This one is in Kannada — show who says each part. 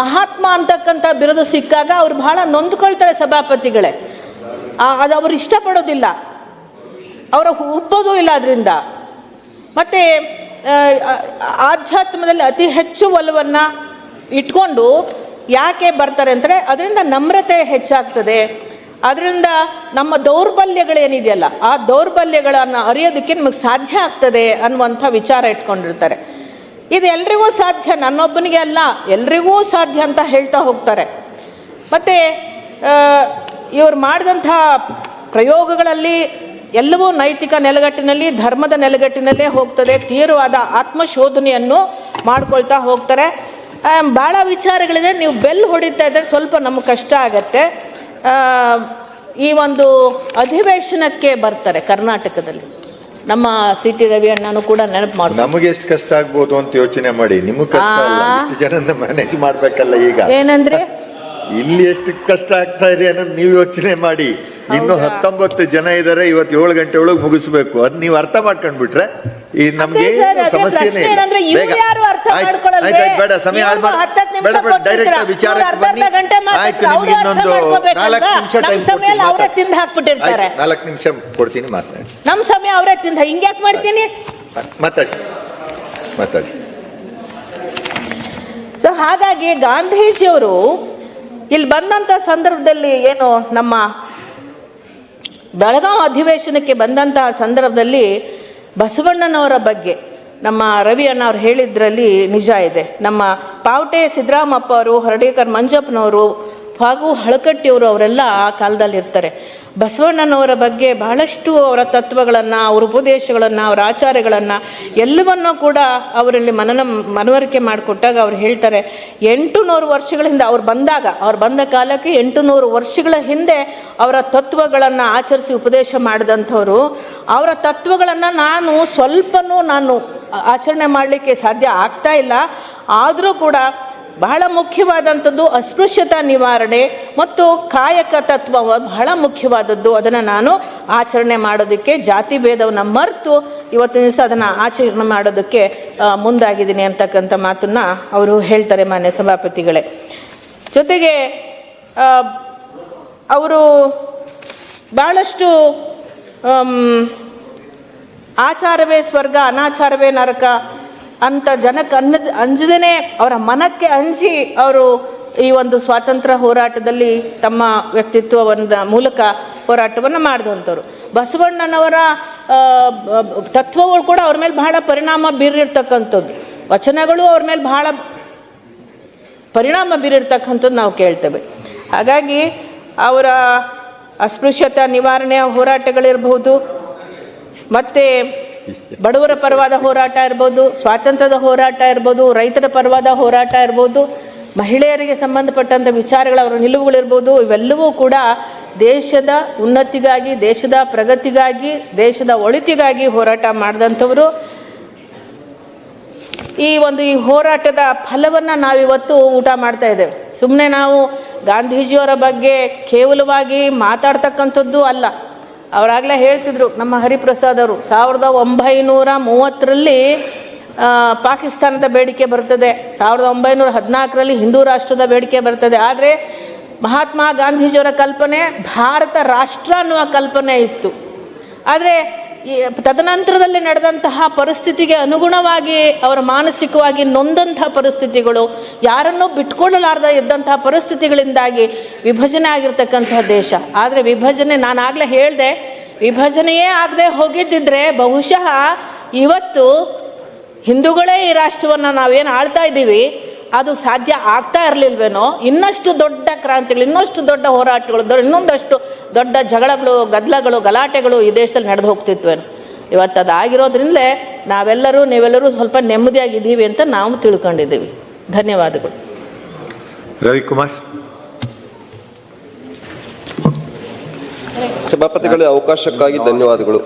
Speaker 1: ಮಹಾತ್ಮ ಅಂತಕ್ಕಂಥ ಬಿರುದು ಸಿಕ್ಕಾಗ ಅವ್ರು ಬಹಳ ನೊಂದ್ಕೊಳ್ತಾರೆ ಸಭಾಪತಿಗಳೇ. ಅದು ಅವ್ರು ಇಷ್ಟಪಡೋದಿಲ್ಲ. ಅವರ ಉಪ್ಪೋದು ಇಲ್ಲ ಅದರಿಂದ. ಮತ್ತು ಆಧ್ಯಾತ್ಮದಲ್ಲಿ ಅತಿ ಹೆಚ್ಚು ಒಲವನ್ನು ಇಟ್ಕೊಂಡು ಯಾಕೆ ಬರ್ತಾರೆ ಅಂದರೆ ಅದರಿಂದ ನಮ್ರತೆ ಹೆಚ್ಚಾಗ್ತದೆ. ಅದರಿಂದ ನಮ್ಮ ದೌರ್ಬಲ್ಯಗಳೇನಿದೆಯಲ್ಲ, ಆ ದೌರ್ಬಲ್ಯಗಳನ್ನು ಅರಿಯೋದಕ್ಕೆ ನಮಗೆ ಸಾಧ್ಯ ಆಗ್ತದೆ ಅನ್ನುವಂಥ ವಿಚಾರ ಇಟ್ಕೊಂಡಿರ್ತಾರೆ. ಇದು ಎಲ್ರಿಗೂ ಸಾಧ್ಯ, ನನ್ನೊಬ್ಬನಿಗೆ ಅಲ್ಲ, ಎಲ್ರಿಗೂ ಸಾಧ್ಯ ಅಂತ ಹೇಳ್ತಾ ಹೋಗ್ತಾರೆ. ಮತ್ತು ಇವರು ಮಾಡಿದಂಥ ಪ್ರಯೋಗಗಳಲ್ಲಿ ಎಲ್ಲವೂ ನೈತಿಕ ನೆಲೆಗಟ್ಟಿನಲ್ಲಿ, ಧರ್ಮದ ನೆಲೆಗಟ್ಟಿನಲ್ಲೇ ಹೋಗ್ತದೆ, ತೀವ್ರವಾದ ಆತ್ಮಶೋಧನೆಯನ್ನು ಮಾಡ್ಕೊಳ್ತಾ ಹೋಗ್ತಾರೆ. ಭಾಳ ವಿಚಾರಗಳಿದೆ, ನೀವು ಬೆಲ್ ಹೊಡಿತಾ ಇದ್ದರೆ ಸ್ವಲ್ಪ ನಮಗೆ ಕಷ್ಟ ಆಗತ್ತೆ. ಈ ಒಂದು ಅಧಿವೇಶನಕ್ಕೆ ಬರ್ತಾರೆ ಕರ್ನಾಟಕದಲ್ಲಿ. ನಮ್ಮ ಸಿ ಟಿ ರವಿ ಅಣ್ಣನೂ ಕೂಡ ನೆನಪು ಮಾಡಿ
Speaker 2: ನಮಗೆ ಎಷ್ಟು ಕಷ್ಟ ಆಗ್ಬೋದು ಅಂತ ಯೋಚನೆ ಮಾಡಿ. ನಿಮಗೆ ಜನನ ಮ್ಯಾನೇಜ್ ಮಾಡ್ಬೇಕಲ್ಲ ಈಗ.
Speaker 1: ಏನಂದ್ರೆ?
Speaker 2: ಇಲ್ಲಿ ಎಷ್ಟು ಕಷ್ಟ ಆಗ್ತಾ ಇದೆ ಅನ್ನೋದು ನೀವು ಯೋಚನೆ ಮಾಡಿ. ಇನ್ನು? ಹತ್ತೊಂಬತ್ತು ಜನ ಇದಾರೆ ಇವತ್ತು ಏಳು ಗಂಟೆ ಒಳಗೆ ಮುಗಿಸ್ಬೇಕು. ಅದ್ ನೀವು ಅರ್ಥ ಮಾಡ್ಕೊಂಡ್ಬಿಟ್ರೆ ಈ ನಮ್ಗೆ ಸಮಸ್ಯೆನೇ ಬೇಡ ಸಮಯ ಬೇಡ ಬೇಡ ಡೈರೆಕ್ಟ್. ವಿಚಾರಕ್ಕೆ ಬನ್ನಿ. ಆಯ್ತು ನಿಮ್ಗೆ ಇನ್ನೊಂದು? ನಾಲ್ಕು ನಿಮಿಷ ಟೈಮ್
Speaker 1: ಹಾಕ್ಬಿಟ್ಟಿರ್ತಾರೆ.
Speaker 2: ನಾಲ್ಕು ನಿಮಿಷ ಕೊಡ್ತೀನಿ ಮಾತಾಡಿ.
Speaker 1: ನಮ್ಮ ಸಮಯ ಅವರೇ ತಿಂದ ಹಿಂಗ್ಯಾಕ್ ಮಾಡ್ತೀನಿ?
Speaker 2: ಮಾತಾಡಿ ಮಾತಾಡಿ.
Speaker 1: ಸೊ ಹಾಗಾಗಿ ಗಾಂಧೀಜಿಯವರು ಇಲ್ಲಿ ಬಂದಂಥ ಸಂದರ್ಭದಲ್ಲಿ ಏನು ನಮ್ಮ ಬೆಳಗಾವಿ ಅಧಿವೇಶನಕ್ಕೆ ಬಂದಂತಹ ಸಂದರ್ಭದಲ್ಲಿ ಬಸವಣ್ಣನವರ ಬಗ್ಗೆ ನಮ್ಮ ರವಿ ಅಣ್ಣ ಅವ್ರು ಹೇಳಿದ್ರಲ್ಲಿ ನಿಜ ಇದೆ. ನಮ್ಮ ಪಾವಟೆ ಸಿದ್ದರಾಮಪ್ಪ ಅವರು, ಹರ್ಡೇಕರ್ ಮಂಜಪ್ಪನವರು ಹಾಗೂ ಹಳಕಟ್ಟಿಯವರು ಅವರೆಲ್ಲ ಆ ಕಾಲದಲ್ಲಿ ಇರ್ತಾರೆ ಬಸವಣ್ಣನವರ ಬಗ್ಗೆ ಬಹಳಷ್ಟು ಅವರ ತತ್ವಗಳನ್ನು, ಅವರ ಉಪದೇಶಗಳನ್ನು, ಅವರ ಆಚಾರಗಳನ್ನು ಎಲ್ಲವನ್ನೂ ಕೂಡ ಅವರಲ್ಲಿ ಮನನ, ಮನವರಿಕೆ ಮಾಡಿಕೊಟ್ಟಾಗ ಅವ್ರು ಹೇಳ್ತಾರೆ ಎಂಟು ನೂರು ವರ್ಷಗಳ ಹಿಂದೆ ಅವ್ರು ಬಂದಾಗ, ಅವ್ರು ಬಂದ ಕಾಲಕ್ಕೆ ಎಂಟು ನೂರು ವರ್ಷಗಳ ಹಿಂದೆ ಅವರ ತತ್ವಗಳನ್ನು ಆಚರಿಸಿ ಉಪದೇಶ ಮಾಡಿದಂಥವ್ರು. ಅವರ ತತ್ವಗಳನ್ನು ನಾನು ಸ್ವಲ್ಪನೂ ನಾನು ಆಚರಣೆ ಮಾಡಲಿಕ್ಕೆ ಸಾಧ್ಯ ಆಗ್ತಾ ಇಲ್ಲ. ಆದರೂ ಕೂಡ ಬಹಳ ಮುಖ್ಯವಾದಂಥದ್ದು ಅಸ್ಪೃಶ್ಯತಾ ನಿವಾರಣೆ ಮತ್ತು ಕಾಯಕ ತತ್ವ ಬಹಳ ಮುಖ್ಯವಾದದ್ದು. ಅದನ್ನು ನಾನು ಆಚರಣೆ ಮಾಡೋದಕ್ಕೆ, ಜಾತಿ ಭೇದವನ್ನು ಮರೆತು ಇವತ್ತಿನ ದಿವಸ ಅದನ್ನು ಆಚರಣೆ ಮಾಡೋದಕ್ಕೆ ಮುಂದಾಗಿದ್ದೀನಿ ಅಂತಕ್ಕಂಥ ಮಾತನ್ನು ಅವರು ಹೇಳ್ತಾರೆ ಮಾನ್ಯ ಸಭಾಪತಿಗಳೇ. ಜೊತೆಗೆ ಅವರು ಭಾಳಷ್ಟು ಆಚಾರವೇ ಸ್ವರ್ಗ, ಅನಾಚಾರವೇ ನರಕ ಅಂತ ಜನಕ್ಕೆ ಅನ್ನದ ಅಂಜದೇ ಅವರ ಮನಕ್ಕೆ ಅಂಜಿ ಅವರು ಈ ಒಂದು ಸ್ವಾತಂತ್ರ್ಯ ಹೋರಾಟದಲ್ಲಿ ತಮ್ಮ ವ್ಯಕ್ತಿತ್ವವನ್ನ ಮೂಲಕ ಹೋರಾಟವನ್ನು ಮಾಡಿದಂಥವ್ರು. ಬಸವಣ್ಣನವರ ತತ್ವಗಳು ಕೂಡ ಅವ್ರ ಮೇಲೆ ಬಹಳ ಪರಿಣಾಮ ಬೀರಿರ್ತಕ್ಕಂಥದ್ದು. ವಚನಗಳು ಅವ್ರ ಮೇಲೆ ಬಹಳ ಪರಿಣಾಮ ಬೀರಿರ್ತಕ್ಕಂಥದ್ದು ನಾವು ಕೇಳ್ತೇವೆ. ಹಾಗಾಗಿ ಅವರ ಅಸ್ಪೃಶ್ಯತಾ ನಿವಾರಣೆಯ ಹೋರಾಟಗಳಿರ್ಬಹುದು, ಮತ್ತು ಬಡವರ ಪರವಾದ ಹೋರಾಟ ಇರ್ಬೋದು, ಸ್ವಾತಂತ್ರ್ಯದ ಹೋರಾಟ ಇರ್ಬೋದು, ರೈತರ ಪರವಾದ ಹೋರಾಟ ಇರ್ಬೋದು, ಮಹಿಳೆಯರಿಗೆ ಸಂಬಂಧಪಟ್ಟಂಥ ವಿಚಾರಗಳ, ಅವರ ನಿಲುವುಗಳಿರ್ಬೋದು ಇವೆಲ್ಲವೂ ಕೂಡ ದೇಶದ ಉನ್ನತಿಗಾಗಿ, ದೇಶದ ಪ್ರಗತಿಗಾಗಿ, ದೇಶದ ಒಳಿತಿಗಾಗಿ ಹೋರಾಟ ಮಾಡಿದಂಥವರು. ಈ ಒಂದು ಈ ಹೋರಾಟದ ಫಲವನ್ನು ನಾವಿವತ್ತು ಊಟ ಮಾಡ್ತಾ ಇದ್ದೇವೆ. ಸುಮ್ಮನೆ ನಾವು ಗಾಂಧೀಜಿಯವರ ಬಗ್ಗೆ ಕೇವಲವಾಗಿ ಮಾತಾಡ್ತಕ್ಕಂಥದ್ದು ಅಲ್ಲ. ಅವರಾಗಲೇ ಹೇಳ್ತಿದ್ರು ನಮ್ಮ ಹರಿಪ್ರಸಾದ್ ಅವರು ಸಾವಿರದ ಒಂಬೈನೂರ ಮೂವತ್ತರಲ್ಲಿ ಪಾಕಿಸ್ತಾನದ ಬೇಡಿಕೆ ಬರ್ತದೆ. ಸಾವಿರದ ಒಂಬೈನೂರ ಹದಿನಾಲ್ಕರಲ್ಲಿ ಹಿಂದೂ ರಾಷ್ಟ್ರದ ಬೇಡಿಕೆ ಬರ್ತದೆ. ಆದರೆ ಮಹಾತ್ಮ ಗಾಂಧೀಜಿಯವರ ಕಲ್ಪನೆ ಭಾರತ ರಾಷ್ಟ್ರ ಅನ್ನುವ ಕಲ್ಪನೆ ಇತ್ತು. ಆದರೆ ತದನಂತರದಲ್ಲಿ ನಡೆದಂತಹ ಪರಿಸ್ಥಿತಿಗೆ ಅನುಗುಣವಾಗಿ ಅವರ ಮಾನಸಿಕವಾಗಿ ನೊಂದಂತಹ ಪರಿಸ್ಥಿತಿಗಳು, ಯಾರನ್ನೂ ಬಿಟ್ಕೊಳ್ಳಲಾರ್ದ ಇದ್ದಂತಹ ಪರಿಸ್ಥಿತಿಗಳಿಂದಾಗಿ ವಿಭಜನೆ ಆಗಿರ್ತಕ್ಕಂತಹ ದೇಶ. ಆದರೆ ವಿಭಜನೆ, ನಾನು ಆಗಲೇ ಹೇಳಿದೆ, ವಿಭಜನೆಯೇ ಆಗದೆ ಹೋಗಿದ್ದಿದ್ರೆ ಬಹುಶಃ ಇವತ್ತು ಹಿಂದೂಗಳೇ ಈ ರಾಷ್ಟ್ರವನ್ನು ನಾವೇನು ಆಳ್ತಾ ಇದ್ದೀವಿ ಅದು ಸಾಧ್ಯ ಆಗ್ತಾ ಇರಲಿಲ್ವೇನೋ? ಇನ್ನಷ್ಟು ದೊಡ್ಡ ಕ್ರಾಂತಿಗಳು ಇನ್ನಷ್ಟು ದೊಡ್ಡ ಹೋರಾಟಗಳು ಇನ್ನೊಂದಷ್ಟು ದೊಡ್ಡ ಜಗಳಗಳು ಗದ್ದಲಗಳು ಗಲಾಟೆಗಳು ಈ ದೇಶದಲ್ಲಿ ನಡೆದು ಹೋಗ್ತಿತ್ವೇನೋ ಇವತ್ತು ಅದು ಆಗಿರೋದ್ರಿಂದಲೇ ನಾವೆಲ್ಲರೂ ನೀವೆಲ್ಲರೂ ಸ್ವಲ್ಪ ನೆಮ್ಮದಿಯಾಗಿದ್ದೀವಿ ಅಂತ ನಾವು ತಿಳ್ಕೊಂಡಿದ್ದೀವಿ. ಧನ್ಯವಾದಗಳು.
Speaker 2: ರವಿಕುಮಾರ್.
Speaker 3: ಸಭಾಪತಿಗಳ ಅವಕಾಶಕ್ಕಾಗಿ ಧನ್ಯವಾದಗಳು.